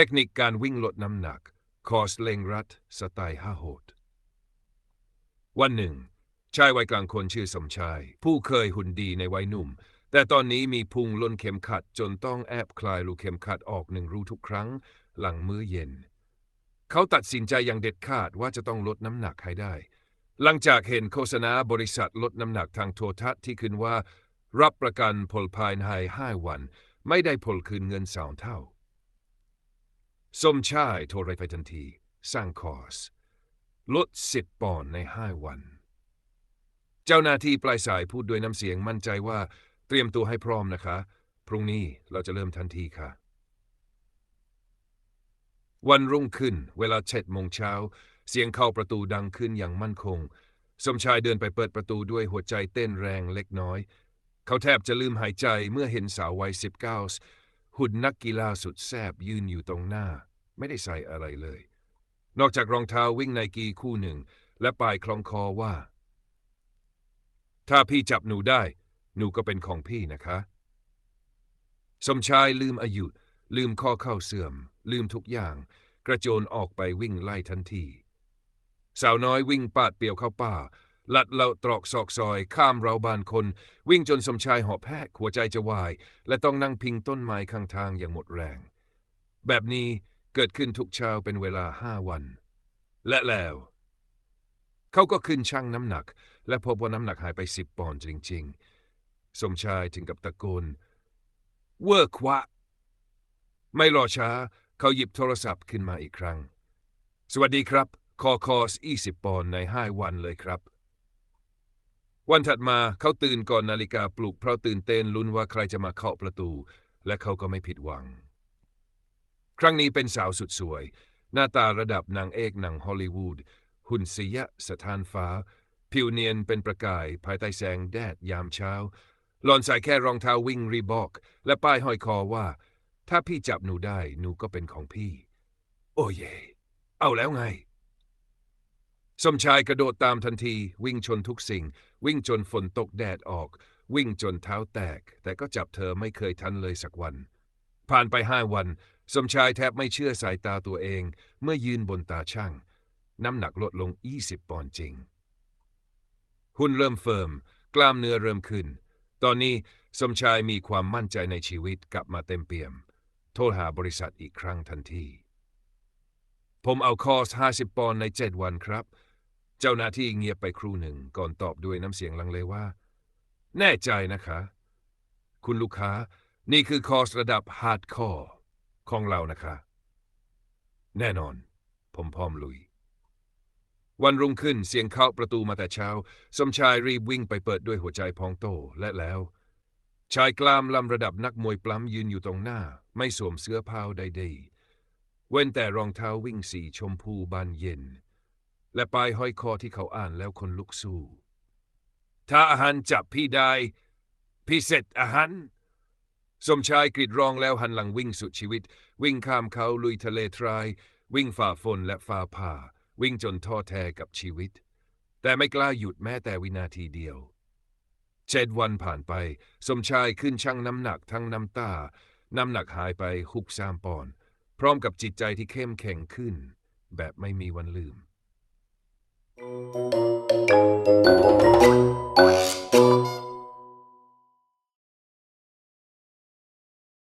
ทคนิคการวิ่งลดน้ำหนัก คอร์สเลงรัด สไตล์ห้าโหด วันหนึ่ง ชายวัยกลางคนชื่อสมชาย ผู้เคยหุ่นดีในวัยหนุ่ม แต่ตอนนี้มีพุงล้นเข็มขัดจนต้องแอบคลายรูเข็มขัดออกหนึ่งรูทุกครั้ง หลังมื้อเย็น เขาตัดสินใจอย่างเด็ดขาดว่าจะต้องลดน้ำหนักให้ได้ หลังจากเห็นโฆษณาบริษัทลดน้ำหนักทางโทรทัศน์ที่ขึ้นว่า รับประกันผลภายในห้าวัน ไม่ได้ผลคืนเงินสองเท่า สมชายโทรไปทันที สร้างคอร์สลดสิบปอนด์ในห้าวัน เจ้าหน้าที่ปลายสายพูดด้วยน้ำเสียงมั่นใจว่าเตรียมตัวให้พร้อมนะคะ พรุ่งนี้เราจะเริ่มทันทีค่ะ วันรุ่งขึ้น เวลาเจ็ดโมงเช้า เสียงเข้าประตูดังขึ้นอย่างมั่นคง สมชายเดินไปเปิดประตูด้วยหัวใจเต้นแรงเล็กน้อย เขาแทบจะลืมหายใจเมื่อเห็นสาววัยสิบเก้า หุ่นนักกีฬาสุดแซบยืนอยู่ตรงหน้า ไม่ได้ใส่อะไรเลย นอกจากรองเท้าวิ่งไนกีคู่หนึ่ง และปลายคลองคอว่า ถ้าพี่จับหนูได้ หนูก็เป็นของพี่นะคะ สมชายลืมอายุ ลืมข้อเข้าเสื่อม ลืมทุกอย่าง กระโจนออกไปวิ่งไล่ทันที สาวน้อยวิ่งปาดเปียวเข้าป่า ลัดเลาตรอกซอกซอย ข้ามเราบานคน วิ่งจนสมชายหอบแพกหัวใจจะวาย และต้องนั่งพิงต้นไม้ข้างทางอย่างหมดแรง แบบนี้เกิดขึ้นทุกเช้าเป็นเวลาห้าวัน และแล้ว เขาก็ขึ้นชั่งน้ำหนัก และพบว่าน้ำหนักหายไปสิบปอนด์จริง ๆ สมชายถึงกับตะโกนเวิร์กวะ ไม่รอช้า เขาหยิบโทรศัพท์ขึ้นมาอีกครั้ง สวัสดีครับ คอคอส20 ปอนด์ใน 5 วันเลยครับ วันถัดมาเขาตื่นก่อนนาฬิกาปลุกเพราะตื่นเต้นลุ้นว่าใครจะมาเคาะประตู และเขาก็ไม่ผิดหวัง ครั้งนี้เป็นสาวสุดสวย หน้าตาระดับนางเอกหนังฮอลลีวูดหุ่นเสียสถานฟ้า ผิวเนียนเป็นประกาย ภายใต้แสงแดดยามเช้า หลอนใส่แค่รองเท้าวิ่งรีบอก และป้ายห้อยคอว่า ถ้าพี่จับหนูได้หนูก็เป็นของพี่ โอ้เย่เอาแล้วไง สมชายกระโดดตามทันที วิ่งชนทุกสิ่ง วิ่งจนฝนตกแดดออก วิ่งจนเท้าแตก แต่ก็จับเธอไม่เคยทันเลยสักวัน ผ่านไปห้าวัน สมชายแทบไม่เชื่อสายตาตัวเอง เมื่อยืนบนตาช่าง น้ำหนักลดลง 20 ปอนด์จริง หุ่นเริ่มเฟิร์ม กล้ามเนื้อเริ่มขึ้น ตอนนี้สมชายมีความมั่นใจในชีวิตกลับมาเต็มเปี่ยม โทรหาบริษัทอีกครั้งทันที ผมเอาคอร์ส 50 ปอนด์ใน 7 วันครับ เจ้าหน้าที่เงียบไปครู่หนึ่งก่อนตอบด้วยน้ำเสียงลังเลว่า แน่ใจนะคะ คุณลูกค้า นี่คือคอร์สระดับฮาร์ดคอร์ของเรานะคะ แน่นอน ผมพร้อมลุย วันรุ่งขึ้นเสียงเคาะประตูมาแต่เช้า สมชายรีบวิ่งไปเปิดด้วยหัวใจพองโตและแล้ว ชายกล้ามลำระดับนักมวยปล้ำยืนอยู่ตรงหน้า ไม่สวมเสื้อผ้าใดๆเว้นแต่รองเท้าวิ่งสีชมพูบานเย็น และปลายห้อยคอที่เขาอ่านแล้วคนลุกสู้ ถ้าอาหารจับพี่ได้พี่เสร็จอาหารสมชายกรีดร้องแล้วหันหลังวิ่งสุดชีวิต วิ่งข้ามเขาลุยทะเลทราย วิ่งฝ่าฝนและฝ่าผ่า วิ่งจนท้อแท้กับชีวิต แต่ไม่กล้าหยุดแม้แต่วินาทีเดียวเจ็ดวันผ่านไป สมชายขึ้นชั่งน้ำหนักทั้งน้ำตา น้ำหนักหายไปหุกสามปอน พร้อมกับจิตใจที่เข้มแข็งขึ้น แบบไม่มีวันลืม Música